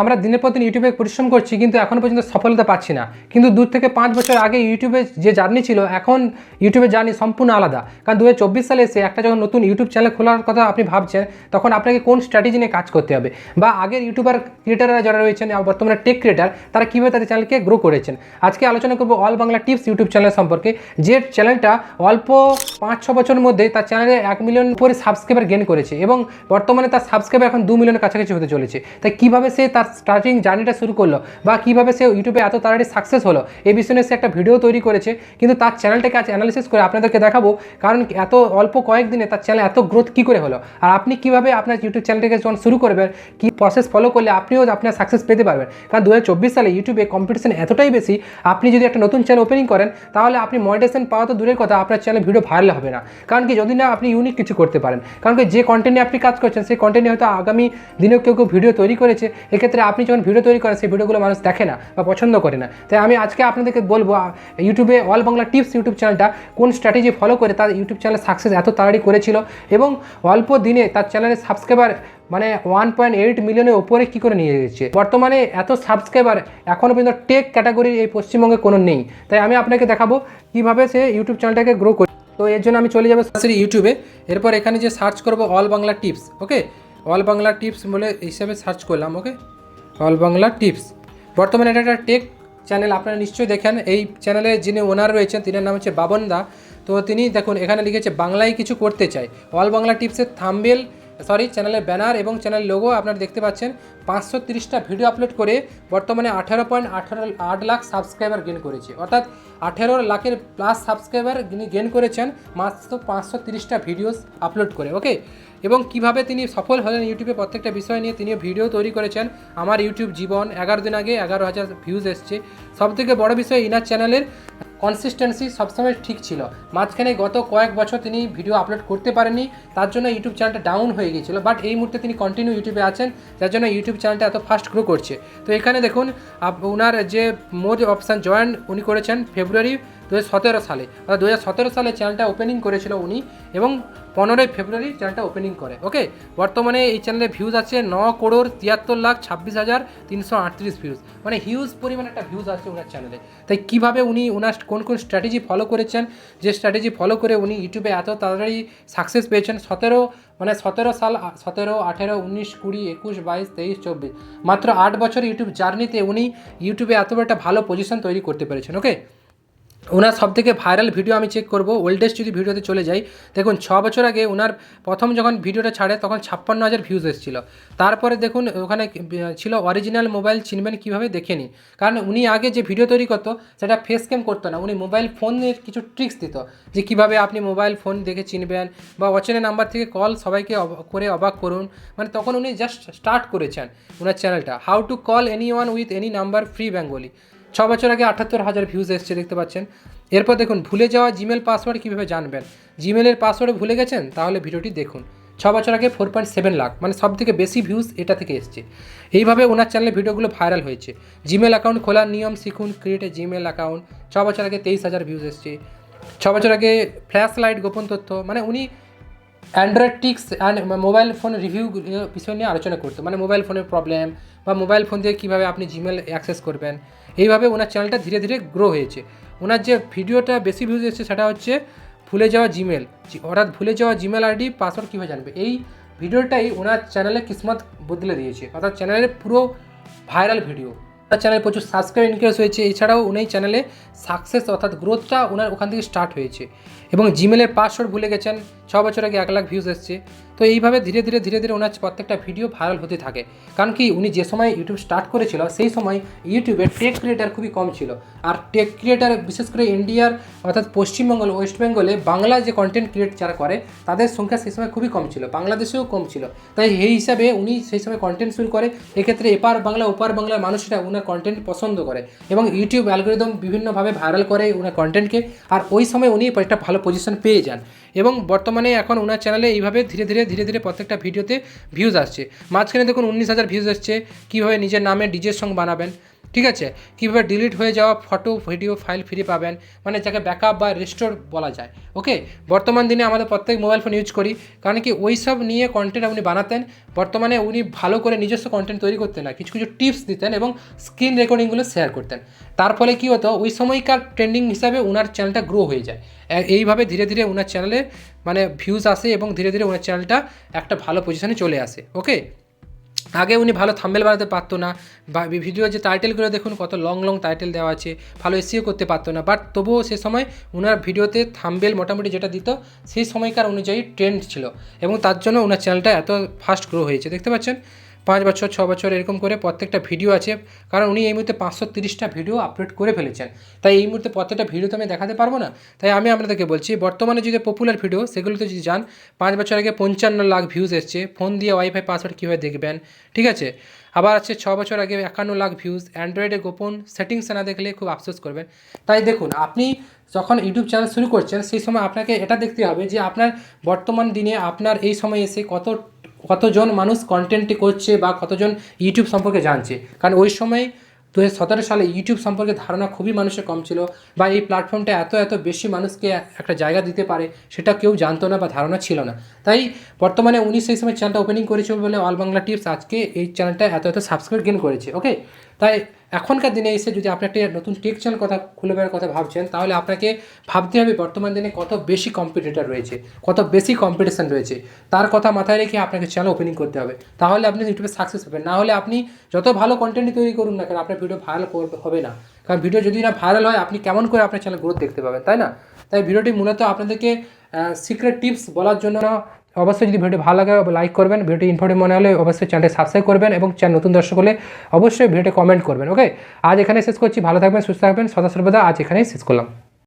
আমরা দিনের পর দিন ইউটিউবে পরিশ্রম করছি, কিন্তু এখন পর্যন্ত সফলতা পাচ্ছি না। কিন্তু দু থেকে পাঁচ বছর আগে ইউটিউবে যে জার্নি ছিল, এখন ইউটিউবের জার্নি সম্পূর্ণ আলাদা। কারণ দু হাজার চব্বিশ সালে এসে একটা যখন নতুন ইউটিউব চ্যানেল খোলার কথা আপনি ভাবছেন, তখন আপনাকে কোন স্ট্র্যাটেজি নিয়ে কাজ করতে হবে? বা আগের ইউটিউবার ক্রিয়েটাররা যারা রয়েছেন বর্তমানে টেক ক্রিয়েটার তারা কীভাবে তাদের চ্যানেলকে গ্রো করেছেন? আজকে আলোচনা করব all Bangla tips YouTube channel সম্পর্কে, যে চ্যানেলটা অল্প পাঁচ, ছ বছরের মধ্যে তার চ্যানেলে এক মিলিয়ন উপরে সাবস্ক্রাইবার গেন করেছে, এবং বর্তমানে তার সাবস্ক্রাইবার এখন দু মিলিয়নের কাছাকাছি হতে চলেছে। তাই কীভাবে সে তার স্টার্টিং জার্নিটা শুরু করল বা কীভাবে সে ইউটিউবে এত তাড়াতাড়ি সাকসেস হলো এই বিষয়ে সে একটা ভিডিও তৈরি করেছে। কিন্তু তার চ্যানেলটাকে আজ অ্যানালিসিস করে আপনাদেরকে দেখাবো, কারণ এত অল্প কয়েকদিনে তার চ্যানেল এত গ্রোথ কী করে হলো? আর আপনি কীভাবে আপনার ইউটিউব চ্যানেলটাকে যখন শুরু করবেন, কী প্রসেস ফলো করলে আপনিও আপনার সাকসেস পেতে পারবেন? কারণ দু হাজার চব্বিশ সালে ইউটিউবে কম্পিটিশন এতটাই বেশি, আপনি যদি একটা নতুন চ্যানেল ওপেনিং করেন, তাহলে আপনি মনিটাইজেশন পাওয়া তো দূরের কথা, আপনার চ্যানেলে ভিডিও ভাইরাল হবে না। কারণ কি যদি না, আপনি ইউনিক কিছু করতে পারেন। কারণ কি যে কন্টেন্টে আপনি কাজ করছেন, সেই কন্টেন্টে হয়তো আগামী দিনেও কেউ কেউ ভিডিও তৈরি করেছে, এক্ষেত্রে আপনি যখন ভিডিও তৈরি করেন, সেই ভিডিওগুলো মানুষ দেখে না বা পছন্দ করে না। তাই আমি আজকে আপনাদেরকে বলব ইউটিউবে অল বাংলা টিপস ইউটিউব চ্যানেলটা কোন স্ট্র্যাটেজি ফলো করে তার ইউটিউব চ্যানেল সাকসেস এত তাড়াতাড়ি করেছিল এবং অল্প দিনে তার চ্যানেলের সাবস্ক্রাইবার মানে ওয়ান পয়েন্ট এইট মিলিয়নের ওপরে কী করে নিয়ে গেছে বর্তমানে এত সাবস্ক্রাইবার এখনও পর্যন্ত টেক ক্যাটাগরির এই পশ্চিমবঙ্গে কোনো নেই। তাই আমি আপনাকে দেখাবো কীভাবে সে ইউটিউব চ্যানেলটাকে গ্রো করে। তো এর জন্য আমি চলে যাব সরাসরি ইউটিউবে। এরপর এখানে যে সার্চ করব all Bangla tips okay all Bangla tips বলে হিসাবে সার্চ করলাম ওকে অল বাংলা টিপস। বর্তমানে এটা একটা টেক চ্যানেল, আপনারা নিশ্চয়ই দেখেন। এই চ্যানেলে যিনি ওনার রয়েছেন তিনি নাম হচ্ছে বাবন দা। তো তিনি দেখুন, এখানে লিখেছে, বাংলায় কিছু করতে চাই। অল বাংলা টিপসের থাম্বেল সরি চ্যানেলের ব্যানার এবং চ্যানেল লোগো আপনারা দেখতে পাচ্ছেন। পাঁচশো তিরিশটা ভিডিও আপলোড করে বর্তমানে আঠারো পয়েন্ট আঠারো আট লাখ সাবস্ক্রাইবার গেন করেছে। অর্থাৎ আঠেরো লাখের প্লাস সাবস্ক্রাইবার গেন করেছেন, মাত্র পাঁচশো তিরিশটা ভিডিওস আপলোড করে ওকে এবং কীভাবে তিনি সফল হলেন ইউটিউবে প্রত্যেকটা বিষয় নিয়ে তিনি ভিডিও তৈরি করেছেন। আমার ইউটিউব জীবন, এগারো দিন আগে এগারো হাজার ভিউজ এসছে। সবথেকে বড় বিষয়, ইনার চ্যানেলের কনসিস্টেন্সি সবসময় ঠিক ছিল। মাঝখানে গত কয়েক বছর তিনি ভিডিও আপলোড করতে পারেননি, তার জন্য ইউটিউব চ্যানেলটা ডাউন হয়ে গিয়েছিল বাট এই মুহূর্তে তিনি কন্টিনিউ ইউটিউবে আছেন, যার জন্য ইউটিউব চ্যানেলটা এত ফাস্ট গ্রো করছে। তো এখানে দেখুন ওনার যে মোদ অপশান জয়েন উনি করেছেন ফেব্রুয়ারি দু সালে, অর্থাৎ দু সালে চ্যানেলটা ওপেনিং করেছিল উনি এবং পনেরোই ফেব্রুয়ারি চ্যানেলটা ওপেনিং করে ওকে বর্তমানে এই চ্যানেলে ভিউজ আছে ন করোড় তিয়াত্তর লাখ ছাব্বিশ হাজার তিনশো আটত্রিশ ভিউজ মানে হিউজ পরিমাণ একটা ভিউজ আছে ওনার চ্যানেলে তাই কীভাবে উনি ওনার কোন কোন স্ট্র্যাটেজি ফলো করেছেন, যে স্ট্র্যাটেজি ফলো করে উনি ইউটিউবে এত তাড়াতাড়ি সাকসেস পেয়েছেন, সতেরো মানে সতেরো সাল, সতেরো, আঠেরো, উনিশ, কুড়ি, একুশ, বাইশ, তেইশ, চব্বিশ, মাত্র আট বছর ইউটিউব জার্নিতে উনি ইউটিউবে এত একটা ভালো পজিশন তৈরি করতে পেরেছেন ওকে ওনার সব থেকে ভাইরাল ভিডিও আমি চেক করব ওল্ডেস্ট যদি ভিডিওতে চলে যাই, দেখুন, ছ বছর আগে ওনার প্রথম যখন ভিডিওটা ছাড়ে, তখন ছাপ্পান্ন হাজার ভিউজ এসেছিল। তারপরে দেখুন, ওখানে ছিল অরিজিনাল মোবাইল চিনবেন কীভাবে দেখে নিন কারণ উনি আগে যে ভিডিও তৈরি করতো, সেটা ফেস ক্যাম করতো না। উনি মোবাইল ফোনের কিছু ট্রিক্স দিত, যে কীভাবে আপনি মোবাইল ফোন দেখে চিনবেন বা অচেনা নাম্বার থেকে কল সবাইকে করে অবাক করুন। মানে তখন উনি জাস্ট স্টার্ট করেছেন ওনার চ্যানেলটা how to call any one with any number free Bengali ছ বছর আগে আটাত্তর হাজার ভিউজ এসছে, দেখতে পাচ্ছেন। এরপর দেখুন, ভুলে যাওয়া জিমেল পাসওয়ার্ড কীভাবে জানবেন? জিমেলের পাসওয়ার্ড ভুলে গেছেন? তাহলে ভিডিওটি দেখুন। ছ বছর আগে ফোর পয়েন্ট সেভেন লাখ মানে সব থেকে বেশি ভিউজ এটা থেকে এসছে। এইভাবে ওনার চ্যানেলে ভিডিওগুলো ভাইরাল হয়েছে। জিমেল অ্যাকাউন্ট খোলার নিয়ম শিখুন ক্রিয়েট এ জিমেল অ্যাকাউন্ট ছ বছর আগে তেইশ হাজার ভিউজ এসছে। ছ বছর আগে ফ্ল্যাশ লাইট গোপন তথ্য মানে উনি Android tricks and mobile phone review বিষয় নিয়ে আলোচনা করতো। মানে মোবাইল ফোনের প্রবলেম বা মোবাইল ফোন দিয়ে কীভাবে আপনি জিমেল অ্যাক্সেস করবেন। এইভাবে ওনার চ্যানেলটা ধীরে ধীরে গ্রো হয়েছে। ওনার যে ভিডিওটা বেশি ভিউজ এসেছে সেটা হচ্ছে ভুলে যাওয়া জিমেল অর্থাৎ ভুলে যাওয়া জিমেল আইডি পাসওয়ার্ড কীভাবে জানবে? এই ভিডিওটাই ওনার চ্যানেলে কিসমত বদলে দিয়েছে। অর্থাৎ চ্যানেলের পুরো ভাইরাল ভিডিও তার চ্যানেল প্রচুর সাবস্ক্রাইব ইনক্রিজ হয়েছে। এছাড়াও উনি চ্যানেলে সাকসেস অর্থাৎ গ্রোথটা ওনার ওখান থেকে স্টার্ট হয়েছে। এবং জিমেলের পাসওয়ার্ড ভুলে গেছেন। ছ বছর আগে এক লাখ ভিউজ এসছে। তো এইভাবে ধীরে ধীরে ধীরে ধীরে ওনার প্রত্যেকটা ভিডিও ভাইরাল হতে থাকে। কারণ কি, উনি যে সময় ইউটিউব স্টার্ট করেছিল, সেই সময় ইউটিউবে টেক ক্রিয়েটার খুবই কম ছিল। আর টেক ক্রিয়েটার বিশেষ করে ইন্ডিয়ার অর্থাৎ পশ্চিমবঙ্গ ওয়েস্ট বেঙ্গলে বাংলা যে কন্টেন্ট ক্রিয়েট যারা করে, তাদের সংখ্যা সেই সময় খুবই কম ছিল। বাংলাদেশেও কম ছিল। তাই এই হিসাবে উনি সেই সময় কন্টেন্ট শুরু করে, এক্ষেত্রে এপার বাংলা, ওপার বাংলার মানুষরা ওনার কন্টেন্ট পছন্দ করে এবং ইউটিউব অ্যালগোরিদম বিভিন্নভাবে ভাইরাল করে ওনার কন্টেন্টকে আর ওই সময় উনি একটা ভালো পজিশন পেয়ে যান। এবং বর্তমানে এখন ওনার চ্যানেলে এইভাবে ধীরে ধীরে ধীরে ধীরে প্রত্যেকটা ভিডিওতে ভিউজ আসছে। মাঝখানে দেখুন উনিশ হাজার ভিউজ আসছে কীভাবে নিজের নামে ডিজের সং বানাবেন? ঠিক আছে? কীভাবে ডিলিট হয়ে যাওয়া ফটো ভিডিও ফাইল ফিরে পাবেন? মানে যাকে ব্যাকআপ বা রেস্টোর বলা যায়। ওকে বর্তমান দিনে আমাদের প্রত্যেক মোবাইল ফোন ইউজ করি। কারণ কি ওই সব নিয়ে কন্টেন্ট উনি বানাতেন। বর্তমানে উনি ভালো করে নিজস্ব কন্টেন্ট তৈরি করতেন না কিছু কিছু টিপস দিতেন এবং স্ক্রিন রেকর্ডিংগুলো শেয়ার করতেন। তার ফলে কী হতো? ওই সময়কার ট্রেন্ডিং হিসাবে ওনার চ্যানেলটা গ্রো হয়ে যায়। এইভাবে ধীরে ধীরে ওনার চ্যানেলে মানে ভিউজ আসে এবং ধীরে ধীরে ওনার চ্যানেলটা একটা ভালো পজিশনে চলে আসে। ওকে আগে উনি ভালো থাম্বেল বানাতে পারতো না, বা ভিডিও যে টাইটেলগুলো দেখুন, কত লং লং টাইটেল দেওয়া আছে, ভালো এসিও করতে পারতো না। বাট তবুও সে সময় ওনার ভিডিওতে থাম্বেল মোটামুটি যেটা দিত, সেই সময়কার অনুযায়ী ট্রেন্ড ছিল। এবং তার জন্য ওনার চ্যানেলটা এত ফাস্ট গ্রো হয়েছে। দেখতে পাচ্ছেন? পাঁচ বছর, ছ বছর এরকম করে প্রত্যেকটা ভিডিও আছে। কারণ উনি এই মুহূর্তে পাঁচশো তিরিশটা ভিডিও আপলোড করে ফেলেছেন। তাই এই মুহূর্তে প্রত্যেকটা ভিডিও তো আমি দেখাতে পারব না। তাই আমি আপনাদেরকে বলছি, বর্তমানে যদি পপুলার ভিডিও সেগুলোতে যদি যান, পাঁচ বছর আগে পঞ্চান্ন লাখ ভিউজ এসছে। ফোন দিয়ে ওয়াইফাই পাসওয়ার্ড কীভাবে দেখবেন? ঠিক আছে? আবার আছে ছ বছর আগে একান্ন লাখ ভিউজ অ্যান্ড্রয়েডে গোপন সেটিংস না দেখলে খুব আফসোস করবেন। তাই দেখুন, আপনি যখন ইউটিউব চ্যানেল শুরু করছেন, সেই সময় আপনাকে এটা দেখতে হবে যে আপনার বর্তমান দিনে, আপনার এই সময় এসে কত কতজন মানুষ কন্টেন্টটি করছে বা কতজন ইউটিউব সম্পর্কে জানছে? কারণ ওই সময় দু সতেরো সালে ইউটিউব সম্পর্কে ধারণা খুবই মানুষের কম ছিল বা এই প্ল্যাটফর্মটা এত এত বেশি মানুষকে একটা জায়গা দিতে পারে সেটা কেউ জানতো না বা ধারণা ছিল না। তাই বর্তমানে উনি সেই সময় চ্যানেলটা ওপেনিং করেছে বলে অল বাংলা টিপস আজকে এই চ্যানেলটা এত এত সাবস্ক্রাইব গেন করেছে ওকে তাই এখনকার দিনে এসে যদি আপনি একটা নতুন টেক চ্যানেল কথা খুলে বেড়ার কথা ভাবছেন, তাহলে আপনাকে ভাবতে হবে বর্তমান দিনে কত বেশি কম্পিটিটার রয়েছে, কত বেশি কম্পিটিশান রয়েছে। তার কথা মাথায় রেখে আপনাকে চ্যানেল ওপেনিং করতে হবে। তাহলে আপনি ইউটিউবে সাকসেস হবেন। না হলে আপনি যত ভালো কন্টেন্ট তৈরি করুন না কেন, আপনার ভিডিও ভাইরাল হবে না। কারণ ভিডিও যদি না ভাইরাল হয়, আপনি কেমন করে আপনার চ্যানেল গ্রোথ দেখতে পাবেন, তাই না? তাই ভিডিওটি মূলত আপনাদেরকে সিক্রেট টিপস বলার জন্য অবশ্যই যদি ভিডিওটি ভালো লাগে লাইক করবেন। ভিডিওটি ইনফর্মেটিভ মনে হলে অবশ্যই চ্যানেলটি সাবস্ক্রাইব করবেন এবং চ্যানেল নতুন দর্শক হলে অবশ্যই ভিডিওটি কমেন্ট করবেন ওকে আজ এখানে শেষ করছি। ভালো থাকবেন, সুস্থ থাকবেন। সদা সর্বদা আজ এখানেই শেষ করলাম।